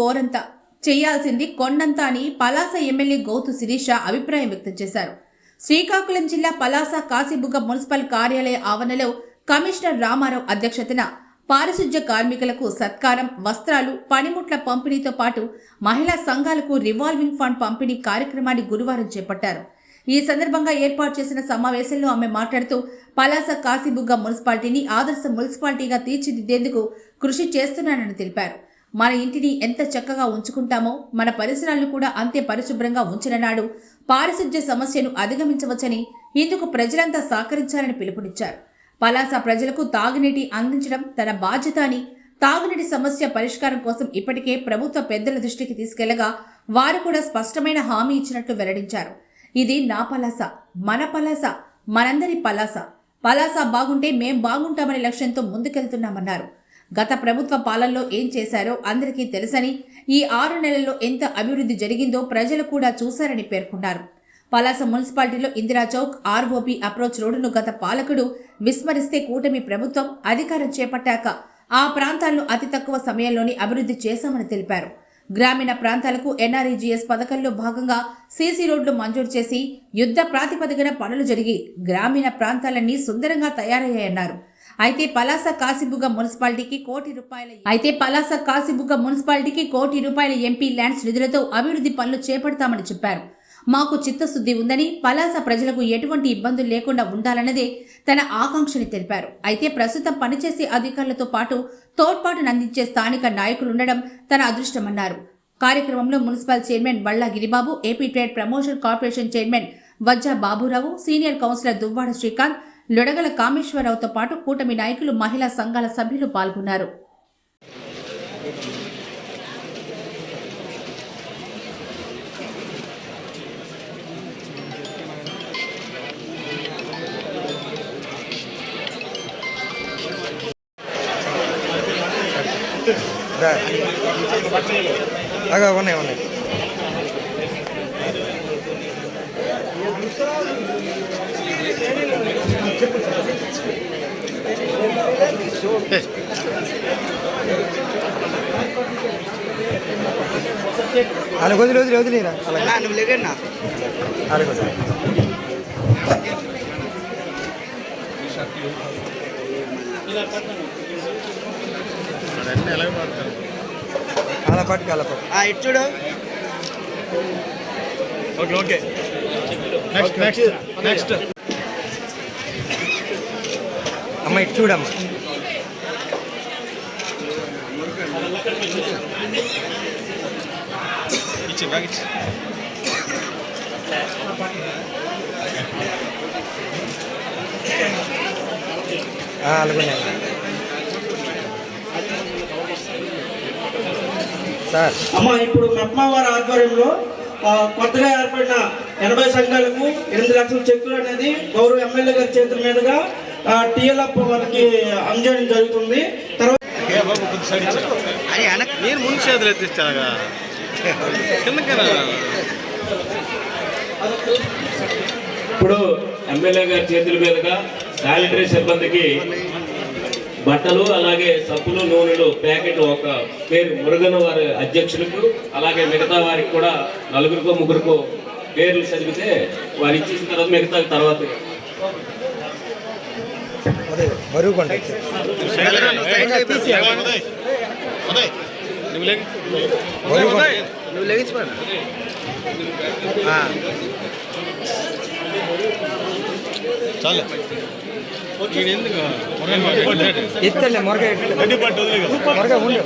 గోరంత చేయాల్సింది కొండంత అని పలాస ఎమ్మెల్యే గౌతు శిరీష అభిప్రాయం వ్యక్తం చేశారు. శ్రీకాకుళం జిల్లా పలాస కాశీబుగ్గ మున్సిపల్ కార్యాలయ ఆవరణలో కమిషనర్ రామారావు అధ్యక్షతన పారిశుధ్య కార్మికులకు సత్కారం వస్త్రాలు పనిముట్ల పంపిణీతో పాటు మహిళా సంఘాలకు రివాల్వింగ్ ఫండ్ పంపిణీ కార్యక్రమాన్ని గురువారం చేపట్టారు. ఈ సందర్భంగా ఏర్పాటు చేసిన సమావేశంలో ఆమె మాట్లాడుతూ పలాస కాశీబుగ్గ మున్సిపాలిటీని ఆదర్శ మున్సిపాలిటీగా తీర్చిదిద్దేందుకు కృషి చేస్తున్నానని తెలిపారు. మన ఇంటిని ఎంత చక్కగా ఉంచుకుంటామో మన పరిసరాలను కూడా అంతే పరిశుభ్రంగా ఉంచిననాడు పారిశుధ్య సమస్యను అధిగమించవచ్చని ఇందుకు ప్రజలంతా సహకరించాలని పిలుపునిచ్చారు. పలాస ప్రజలకు తాగునీటి అందించడం తన బాధ్యత అని తాగునీటి సమస్య పరిష్కారం కోసం ఇప్పటికే ప్రభుత్వ పెద్దల దృష్టికి తీసుకెళ్ళగా వారు కూడా స్పష్టమైన హామీ ఇచ్చినట్లు వెల్లడించారు. ఇది నా పలాస మన పలాస మనందరి పలాస. పలాస బాగుంటే మేం బాగుంటామనే లక్ష్యంతో ముందుకెళ్తున్నామన్నారు. గత ప్రభుత్వ పాలనలో ఏం చేశారో అందరికీ తెలుసని ఈ ఆరు నెలల్లో ఎంత అభివృద్ధి జరిగిందో ప్రజలు కూడా చూశారని పేర్కొన్నారు. పలాస మున్సిపాలిటీలో ఇందిరా చౌక్ ఆర్ఓపి అప్రోచ్ రోడ్డును గత పాలకుడు విస్మరిస్తే కూటమి ప్రభుత్వం అధికారం చేపట్టాక ఆ ప్రాంతాలను అతి తక్కువ సమయంలోనే అభివృద్ధి చేశామని తెలిపారు. గ్రామీణ ప్రాంతాలకు ఎన్ఆర్ఈజీఎస్ పథకంలో భాగంగా సీసీ రోడ్లు మంజూరు చేసి యుద్ధ ప్రాతిపదికన పనులు జరిగి గ్రామీణ ప్రాంతాలన్నీ సుందరంగా తయారయ్యాయన్నారు. అయితే పలాస కాశీబుగ్గ మున్సిపాలిటీకి కోటి రూపాయల అయితే పలాస కాశీబుగ్గ మున్సిపాలిటీకి కోటి రూపాయల ఎంపీ ల్యాండ్స్ నిధులతో అభివృద్ధి పనులు చేపడతామని చెప్పారు. మాకు చిత్తశుద్ధి ఉందని పలాస ప్రజలకు ఎటువంటి ఇబ్బందులు లేకుండా ఉండాలన్నదే తన ఆకాంక్షని తెలిపారు. అయితే ప్రస్తుతం పనిచేసే అధికారులతో పాటు తోడ్పాటును అందించే స్థానిక నాయకులుండడం తన అదృష్టమన్నారు. కార్యక్రమంలో municipal chairman Balla Giribabu AP trade promotion corporation chairman Vajja Baburao senior councillor Duvvada Srikanth Lodagala కామేశ్వరరావుతో పాటు కూటమి నాయకులు మహిళా సంఘాల సభ్యులు పాల్గొన్నారు. ఉన్నాయి ఉన్నాయి. అలాగ వదిలి వదిలి వదిలేరా అలాగే నువ్వు లేకన్నా అలాగే వదిలే. అలా పట్టుకు అలా పట్టు ఇటు చూడు okay okay next next next అమ్మ ఇటు చూడమ్మా ఇచ్చి బ్యాగ్ ఇచ్చి. అలాగే. సార్. అమ్మ ఇప్పుడు మెప్మా వారి ఆధ్వర్యంలో కొత్తగా ఏర్పడిన ఎనభై సంఘాలకు ఎనిమిది లక్షల చెక్కులు అనేది గౌరవ ఎమ్మెల్యే గారి చేతుల మీదుగా టీఎల్ఎఫ్ వారికి అందజేయడం జరుగుతుంది. తర్వాత వెనక్ నేను ముందు చేతులు ఎత్తిస్తాగా కిందకేనా? ఇప్పుడు ఎమ్మెల్యే గారి చేతుల మీదుగా శానిటరీ సిబ్బందికి బట్టలు అలాగే సబ్బులు నూనెలు ప్యాకెట్లు ఒక పేరు మురుగన్ వారి అధ్యక్షులకు అలాగే మిగతా వారికి కూడా నలుగురికో ముగ్గురికో పేర్లు చదివితే వారు ఇచ్చేసిన తర్వాత మిగతా తర్వాత. అదే బరువు నువ్వు లేచిపోయినా చాలు ఎత్తండి మొరగ మొరగ ఉండు.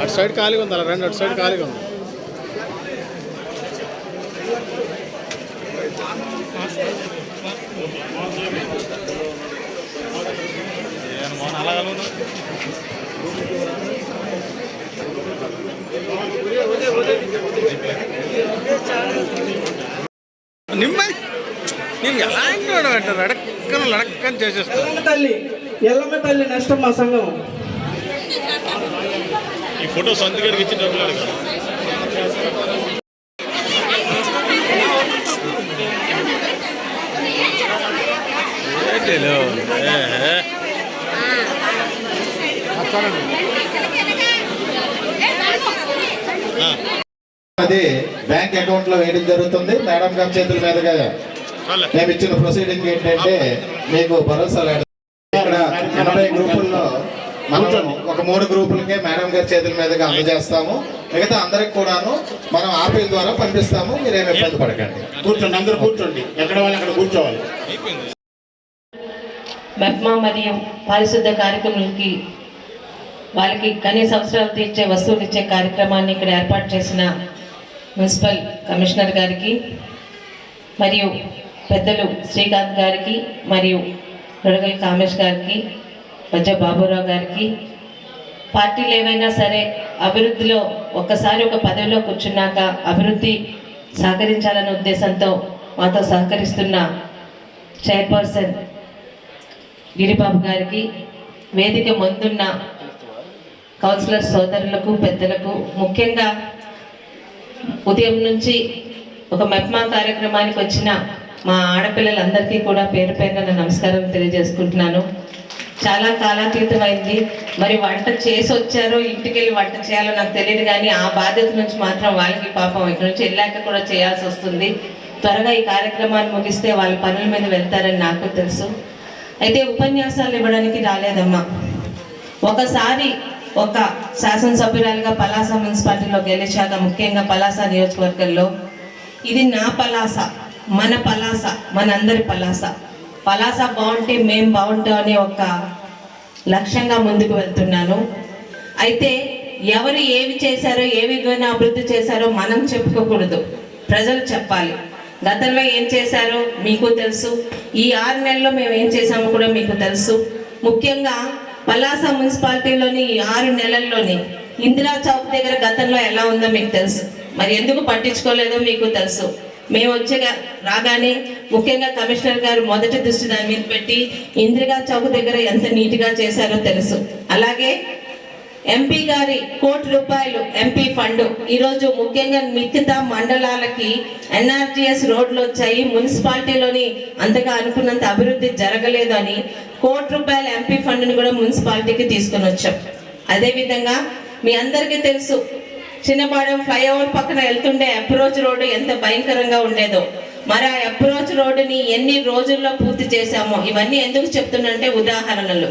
అటు సైడ్ ఖాళీగా ఉంది? అలా రండి అటు సైడ్ ఖాళీగా ఉంది? ఏం మోహన్ అలాగే ఉన్నావు? నిమ్మ నేను ఎలా అంటున్నాడు అంటే లడక్కన లడక్కని చేసేస్తాను తల్లి ఎల్లమ్మ తల్లి నెక్స్ట్ మా సంఘం. ఈ ఫోటో సంతకాడికి ఇచ్చి డబ్బులు అది బ్యాంక్ అకౌంట్లో వేయడం జరుగుతుంది. మేడం గారి చేతుల మీదుగా మేము ఇచ్చిన ప్రొసీడింగ్ ఏంటంటే మీకు భరోసా లేదు ఇక్కడ ఎనభై గ్రూపుల్లో మనం ఒక మూడు గ్రూపులకే మేడం గారి చేతుల మీదుగా అందజేస్తాము. మిగతా అందరికి కూడాను మనం ఆర్పీల ద్వారా పంపిస్తాము. మీరేమి ఇబ్బంది పడకండి. కూర్చోండి అందరూ కూర్చోండి. ఎక్కడ వాళ్ళు అక్కడ కూర్చోవాలి. మెప్మా మరియు పారిశుద్ధ కార్యక్రమాలకి వాళ్ళకి కనీస అవసరాలు తీర్చే వస్తువులు ఇచ్చే కార్యక్రమాన్ని ఇక్కడ ఏర్పాటు చేసిన మున్సిపల్ కమిషనర్ గారికి మరియు పెద్దలు శ్రీకాంత్ గారికి మరియు రొడగల్ కామేష్ గారికి మధ్య బాబురావు గారికి పార్టీలు ఏవైనా సరే అభివృద్ధిలో ఒక్కసారి ఒక పదవిలో కూర్చున్నాక అభివృద్ధి సహకరించాలనే ఉద్దేశంతో మాతో సహకరిస్తున్న చైర్పర్సన్ గిరిబాబు గారికి వేదిక ముందున్న కౌన్సిలర్ సోదరులకు పెద్దలకు ముఖ్యంగా ఉదయం నుంచి ఒక మెప్మా కార్యక్రమానికి వచ్చిన మా ఆడపిల్లలందరికీ కూడా పేరు పేరున నమస్కారం తెలియజేసుకుంటున్నాను. చాలా కాలాతీతమైంది. మరి వంట చేసి వచ్చారో ఇంటికి వెళ్ళి వంట చేయాలో నాకు తెలియదు కానీ ఆ బాధ్యత నుంచి మాత్రం వాళ్ళకి పాపం ఇక్కడ నుంచి వెళ్ళాక కూడా చేయాల్సి వస్తుంది. త్వరగా ఈ కార్యక్రమాన్ని ముగిస్తే వాళ్ళ పనుల మీద వెళ్తారని నాకు తెలుసు. అయితే ఉపన్యాసాలు ఇవ్వడానికి రాలేదమ్మా. ఒకసారి ఒక శాసనసభ్యురాలుగా పలాస మున్సిపాలిటీలో గెలిచాక ముఖ్యంగా పలాస నియోజకవర్గంలో. ఇది నా పలాస మన పలాస మనందరి పలాస. పలాస బాగుంటే మేం బాగుంటాం అనే ఒక లక్ష్యంగా ముందుకు వెళ్తున్నాను. అయితే ఎవరు ఏవి చేశారో ఏ విధమైన అభివృద్ధి చేశారో మనం చెప్పుకోకూడదు. ప్రజలు చెప్పాలి. గతంలో ఏం చేశారో మీకు తెలుసు. ఈ ఆరు నెలల్లో మేము ఏం చేశామో కూడా మీకు తెలుసు. ముఖ్యంగా పలాస మున్సిపాలిటీలోని ఈ ఆరు నెలల్లోని ఇందిరా చౌక్ దగ్గర గతంలో ఎలా ఉందో మీకు తెలుసు. మరి ఎందుకు పట్టించుకోలేదో మీకు తెలుసు. మేము వచ్చే రాగానే ముఖ్యంగా కమిషనర్ గారు మొదటి దృష్టి దాని మీద పెట్టి ఇందిరా చౌక్ దగ్గర ఎంత నీట్గా చేశారో తెలుసు. అలాగే ఎంపీ గారి కోటి రూపాయలు ఎంపీ ఫండ్. ఈరోజు ముఖ్యంగా మిగతా మండలాలకి ఎన్ఆర్టీఎస్ రోడ్లు వచ్చాయి. మున్సిపాలిటీలోని అంతగా అనుకున్నంత అభివృద్ధి జరగలేదని కోటి రూపాయల ఎంపీ ఫండ్ని కూడా మున్సిపాలిటీకి తీసుకొని వచ్చాం. అదేవిధంగా మీ అందరికీ తెలుసు చిన్నపాడెం ఫ్లైఓవర్ పక్కన వెళ్తుండే అప్రోచ్ రోడ్డు ఎంత భయంకరంగా ఉండేదో. మరి ఆ అప్రోచ్ రోడ్డుని ఎన్ని రోజుల్లో పూర్తి చేశామో ఇవన్నీ ఎందుకు చెప్తున్నంటే ఉదాహరణలు.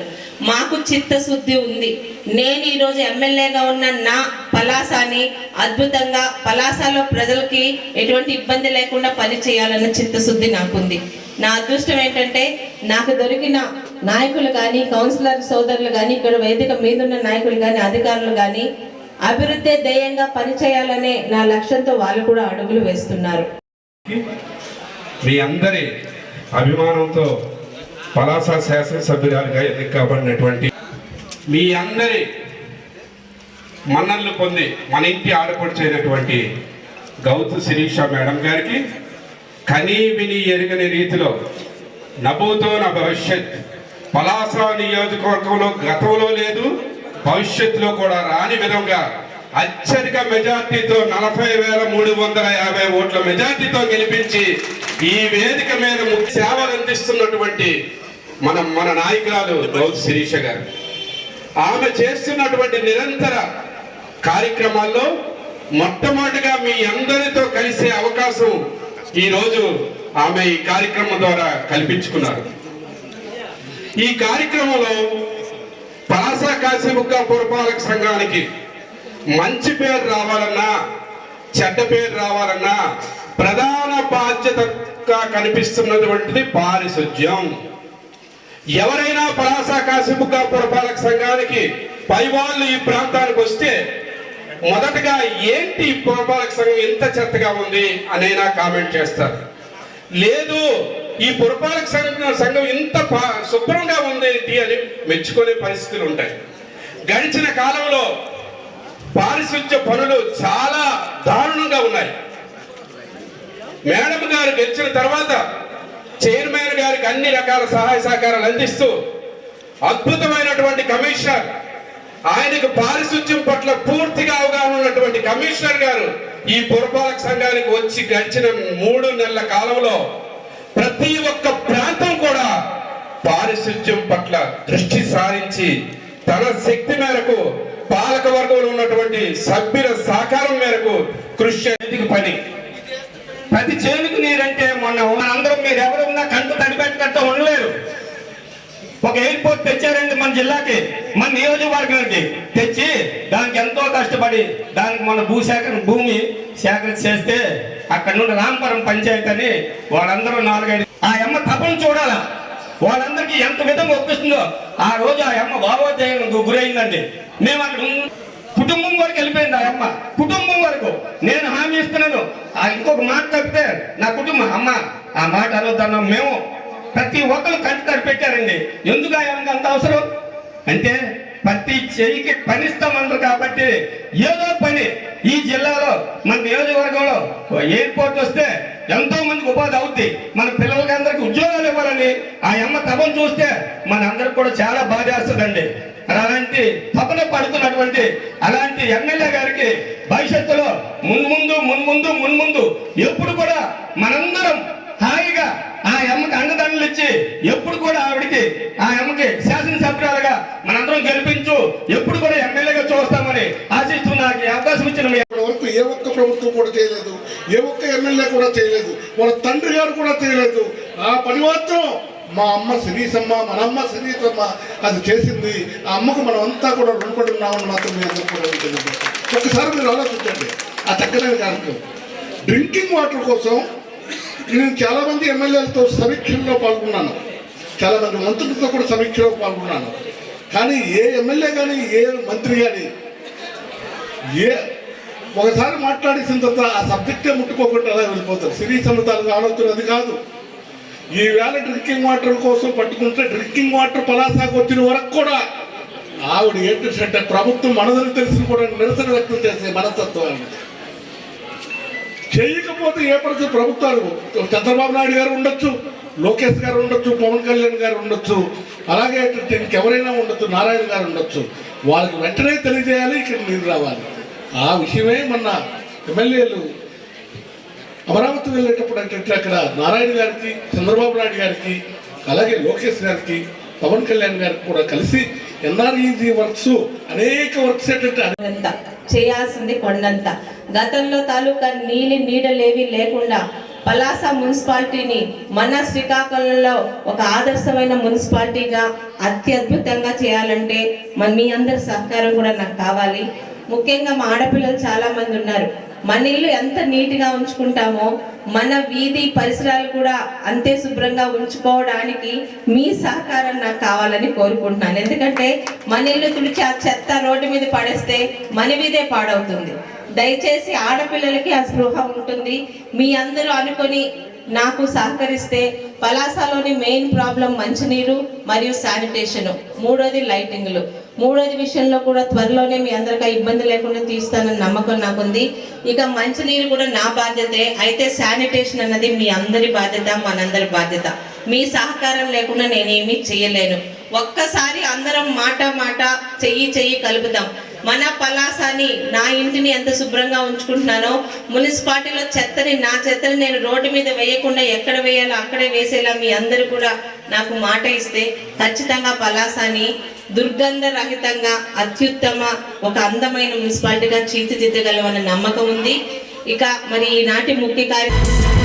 మాకు చిత్తశుద్ధి ఉంది. నేను ఈరోజు ఎమ్మెల్యేగా ఉన్న నా పలాసాని అద్భుతంగా పలాసాలో ప్రజలకి ఎటువంటి ఇబ్బంది లేకుండా పని చేయాలన్న చిత్తశుద్ధి నాకుంది. నా అదృష్టం ఏంటంటే నాకు దొరికిన నాయకులు కానీ కౌన్సిలర్ సోదరులు కానీ ఇక్కడ వేదిక మీదున్న నాయకులు కానీ అధికారులు కానీ అభివృద్ధి ధ్యేయంగా పనిచేయాలనే నా లక్ష్యంతో వాళ్ళు కూడా అడుగులు వేస్తున్నారు. మీ అందరి అభిమానంతో పలాస శాసనసభ్యురాలుగా ఎన్నికబడినటువంటి మీ అందరి మన్ననలు పొంది మన ఇంటి ఆడపడుచైనటువంటి గౌతు శిరీష మేడం గారికి కనీ విని ఎరుగని రీతిలో నభూతో నా భవిష్యత్ పలాస నియోజకవర్గంలో గతంలో లేదు భవిష్యత్తులో కూడా రాని విధంగా అత్యధిక మెజార్టీతో నలభై వేల మూడు వందల యాభై ఓట్ల మెజార్టీతో గెలిపించి ఈ వేదిక మీద ముఖ్య సేవలు అందిస్తున్నటువంటి మన మన నాయకురాలు గౌతు శిరీష గారు. ఆమె చేస్తున్నటువంటి నిరంతర కార్యక్రమాల్లో మొట్టమొదటిగా మీ అందరితో కలిసే అవకాశం ఈరోజు ఆమె ఈ కార్యక్రమం ద్వారా కల్పించుకున్నారు. ఈ కార్యక్రమంలో పలాస కాశీముక్క పురపాలక సంఘానికి మంచి పేరు రావాలన్నా చెడ్డ పేరు రావాలన్నా ప్రధాన బాధ్యతగా కనిపిస్తున్నటువంటిది పారిశుధ్యం. ఎవరైనా పలాస కాశీముక్క పురపాలక సంఘానికి పై వాళ్ళు ఈ ప్రాంతానికి వస్తే మొదటగా ఏంటి పురపాలక సంఘం ఇంత చెత్తగా ఉంది అనైనా కామెంట్ చేస్తారు. లేదు ఈ పురపాలక సంఘం సంఘం ఇంత శుభ్రంగా ఉంది అని మెచ్చుకునే పరిస్థితులు ఉంటాయి. గడిచిన కాలంలో పారిశుద్ధ్య పనులు చాలా దారుణంగా ఉన్నాయి. మేడం గారు గెలిచిన తర్వాత చైర్మన్ గారికి అన్ని రకాల సహాయ సహకారాలు అందిస్తూ అద్భుతమైనటువంటి కమిషనర్ ఆయనకు పారిశుద్ధ్యం పట్ల పూర్తిగా అవగాహన ఉన్నటువంటి కమిషనర్ గారు ఈ పురపాలక సంఘానికి వచ్చి గడిచిన మూడు నెలల కాలంలో ప్రతి ఒక్క ప్రాంతం కూడా పారిశుద్ధ్యం పట్ల దృష్టి సారించి తన శక్తి మేరకు పాలక వర్గంలో ఉన్నటువంటి సభ్యుల సహకారం మేరకు కృషి చేతికి పని. ప్రతి చేనుకు నీరంటే మొన్న అందరం మీరు ఎవరున్నా కంట తడిపెట్టుకుంటూ ఉండలేరు. ఒక ఎయిర్పోర్ట్ తెచ్చారండి మన జిల్లాకి మన నియోజకవర్గానికి. తెచ్చి దానికి ఎంతో కష్టపడి దానికి మన భూసేకరణ భూమి సేకరణ చేస్తే అక్కడ నుండి రామపురం పంచాయతీ అని వాళ్ళందరూ నాలుగైదు ఆ అమ్మ తపన చూడాలా? వాళ్ళందరికీ ఎంత విధంగా ఒప్పిస్తుందో ఆ రోజు ఆ అమ్మ భావోద్వేగం గురైందండి. మేము అక్కడ కుటుంబం వరకు వెళ్ళిపోయింది ఆ అమ్మ. కుటుంబం వరకు. నేను హామీ ఇస్తున్నాను. ఆ ఇంకొక మాట తప్పితే నా కుటుంబం అమ్మ ఆ మాట అనొద్దన్నాం మేము. ప్రతి ఒక్కరు కంటి పెట్టారండి. ఎందుకు ఆ అమ్మకి అంత అవసరం? అంటే ప్రతి చెయ్యికి పనిస్తామన్నారు కాబట్టి ఏదో పని ఈ జిల్లాలో మన నియోజకవర్గంలో ఎయిర్పోర్ట్ వస్తే ఎంతో మందికి ఉపాధి అవుద్ది. మన పిల్లలకి అందరికి ఉద్యోగాలు ఇవ్వాలని ఆ అమ్మ తపన చూస్తే మన అందరికి కూడా చాలా బాధేస్తుందండి. అలాంటి తపన పడుతున్నటువంటి అలాంటి ఎమ్మెల్యే గారికి భవిష్యత్తులో మున్ముందు మున్ముందు మున్ముందు ఎప్పుడు కూడా మనందరం హాయిగా ఆ అమ్మకి అండదండలు ఇచ్చి ఎప్పుడు కూడా ఆవిడకి ఆ అమ్మకి శాసనసభ్యురాలుగా మనందరం గెలిపించు ఎప్పుడు కూడా ఎమ్మెల్యేగా చూస్తామని ఆశిస్తూ నాకు అవకాశం ఇచ్చిన వరకు ఏ ఒక్క ప్రభుత్వం కూడా చేయలేదు. ఏ ఒక్క ఎమ్మెల్యే కూడా చేయలేదు. వాళ్ళ తండ్రి గారు కూడా చేయలేదు. ఆ పని మాత్రం మా అమ్మ శిరీసమ్మ మన అమ్మ శిరీసమ్మ అది చేసింది. ఆ అమ్మకు మనం అంతా కూడా రుణపడి ఉన్నామని మాత్రం మీ అందరూ కూడా ఒక్కసారి మీరు ఆలోచించండి. ఆ చక్కనైన కార్యక్రమం. డ్రింకింగ్ వాటర్ కోసం నేను చాలామంది ఎమ్మెల్యేలతో సమీక్షల్లో పాల్గొన్నాను. చాలామంది మంత్రులతో కూడా సమీక్షలో పాల్గొన్నాను. కానీ ఏ ఎమ్మెల్యే కానీ ఏ మంత్రి కానీ ఏ ఒకసారి మాట్లాడేసిన తర్వాత ఆ సబ్జెక్టే ముట్టుకోకుండా అలా వెళ్ళిపోతారు. సిరీ సమతాలకు ఆలోచన అది కాదు. ఈ వేళ డ్రింకింగ్ వాటర్ కోసం పట్టుకుంటే డ్రింకింగ్ వాటర్ పలాసాకు వచ్చిన వరకు కూడా ఆవిడ ఏంటంటే ప్రభుత్వం మనదని తెలిసిన కూడా నిరసన వ్యక్తం చేసే మనస్తత్వాన్ని చేయకపోతే ఏ పరిస్థితి? ప్రభుత్వాలు చంద్రబాబు నాయుడు గారు ఉండొచ్చు లోకేష్ గారు ఉండొచ్చు పవన్ కళ్యాణ్ గారు ఉండొచ్చు అలాగే ఇంకెవరైనా ఉండొచ్చు నారాయణ గారు ఉండొచ్చు. వాళ్ళకి వెంటనే తెలియజేయాలి ఇక్కడ నీరు రావాలి. ఆ విషయమే మొన్న ఎమ్మెల్యేలు అమరావతి వెళ్ళేటప్పుడు అంటే అక్కడ నారాయణ గారికి చంద్రబాబు నాయుడు గారికి అలాగే లోకేష్ గారికి పవన్ కళ్యాణ్ గారికి కూడా కలిసి ఎన్ఆర్ఈజీ వర్క్స్ అనేక వర్క్స్ ఏంటంటే చేయాల్సింది కొండంత. గతంలో తాలూకా నీలి నీడలేవి లేకుండా పలాస మున్సిపాలిటీని మన శ్రీకాకుళంలో ఒక ఆదర్శమైన మున్సిపాలిటీగా అత్యద్భుతంగా చేయాలంటే మన మీ అందరి సహకారం కూడా నాకు కావాలి. ముఖ్యంగా మా ఆడపిల్లలు చాలామంది ఉన్నారు. మన ఇల్లు ఎంత నీట్గా ఉంచుకుంటామో మన వీధి పరిసరాలు కూడా అంతే శుభ్రంగా ఉంచుకోవడానికి మీ సహకారం నాకు కావాలని కోరుకుంటున్నాను. ఎందుకంటే మన ఇల్లు తుడిచి ఆ చెత్త రోడ్డు మీద పడేస్తే మన వీధే పాడవుతుంది. దయచేసి ఆడపిల్లలకి ఆ స్పృహ ఉంటుంది. మీ అందరూ అనుకొని నాకు సహకరిస్తే పలాసలోని మెయిన్ ప్రాబ్లం మంచినీరు మరియు శానిటేషన్. మూడోది లైటింగ్లు. మూడోది విషయంలో కూడా త్వరలోనే మీ అందరికీ ఇబ్బంది లేకుండా తీస్తానని నమ్మకం నాకుంది. ఇక మంచినీరు కూడా నా బాధ్యతే. అయితే శానిటేషన్ అన్నది మీ అందరి బాధ్యత మనందరి బాధ్యత. మీ సహకారం లేకుండా నేనేమీ చేయలేను. ఒక్కసారి అందరం మాట మాట చెయ్యి చెయ్యి కలుపుతాం. మన పలాసాని నా ఇంటిని ఎంత శుభ్రంగా ఉంచుకుంటున్నానో మున్సిపాలిటీలో చెత్తని నా చెత్తని నేను రోడ్డు మీద వేయకుండా ఎక్కడ వేయాలో అక్కడే వేసేలా మీ అందరూ కూడా నాకు మాట ఇస్తే ఖచ్చితంగా పలాసాని దుర్గంధరహితంగా అత్యుత్తమ ఒక అందమైన మున్సిపాలిటీగా తీర్చిదిద్దగలమన్న నమ్మకం ఉంది. ఇక మరి ఈనాటి ముఖ్య కార్యక్రమం